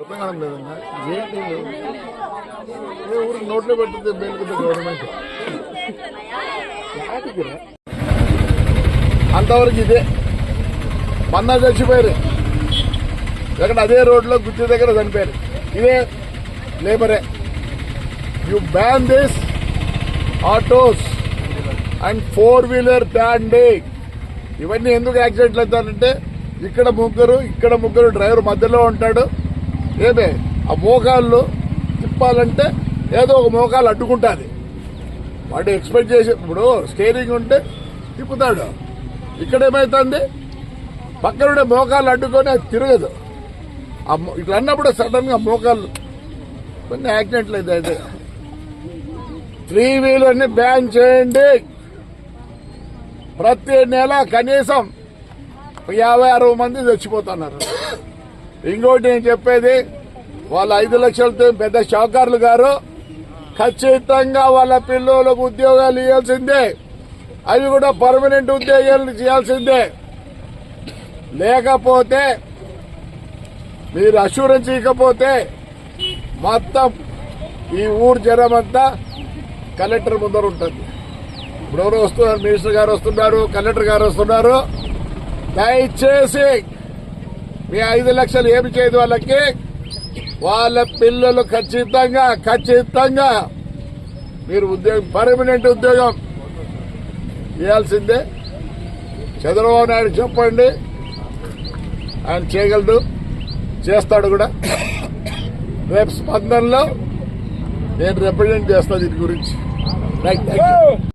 అర్థం కావడం లేదన్నా. ఏంటి ఏ ఊరికి నోట్లో పెట్టితే మేలుకుంది గవర్నమెంట్ అంతవరకు ఇదే. మన్నా చచ్చిపోయారు. ఎక్కడ అదే రోడ్లో గుర్తి దగ్గర చనిపోయారు. ఇదే లేబరే. You ban this autos and four wheeler బ్యాండే ఇవన్నీ ఎందుకు యాక్సిడెంట్లు అవుతారంటే ఇక్కడ ముగ్గురు ఇక్కడ ముగ్గురు డ్రైవర్ మధ్యలో ఉంటాడు. ఏమే? ఆ మోకాళ్ళు తిప్పాలంటే ఏదో ఒక మోకాలు అడ్డుకుంటుంది. వాడు ఎక్స్పెక్ట్ చేసి ఇప్పుడు స్టేరింగ్ ఉంటే తిప్పుతాడు. ఇక్కడ ఏమవుతుంది పక్కనుండే మోకాలు అడ్డుకొని అది తిరగదు. ఇట్లా అన్నప్పుడు సడన్గా మోకాళ్ళు కొన్ని యాక్సిడెంట్లు అయితే అయితే. త్రీ వీలర్ని బ్యాన్ చేయండి. ప్రతి నెల కనీసం యాభై అరవై మంది చచ్చిపోతున్నారు. ఇంకోటి నేను చెప్పేది వాళ్ళ ఐదు లక్షలతో పెద్ద షావుకారులు గారు ఖచ్చితంగా వాళ్ళ పిల్లలకు ఉద్యోగాలు ఇవ్వాల్సిందే. అవి కూడా పర్మనెంట్ ఉద్యోగాలు చేయాల్సిందే. లేకపోతే మీరు అష్యూరెన్స్ ఇవ్వకపోతే మొత్తం ఈ ఊరు జనమంతా అంతా కలెక్టర్ ముందర ఉంటుంది. ఇప్పుడు ఎవరు వస్తున్నారు మినిస్టర్ గారు వస్తున్నారు కలెక్టర్ గారు వస్తున్నారు. దయచేసి మీ ఐదు లక్షలు ఏమి చేయదు వాళ్ళకి. వాళ్ళ పిల్లలు ఖచ్చితంగా ఖచ్చితంగా మీరు ఉద్యోగం పర్మనెంట్ ఉద్యోగం ఇవ్వాల్సిందే చంద్రబాబు నాయుడు చెప్పండి. ఆయన చేయగలడు. చేస్తాడు కూడా. రేపు స్పందనలో నేను రిప్రజెంట్ చేస్తాను దీని గురించి. Right thank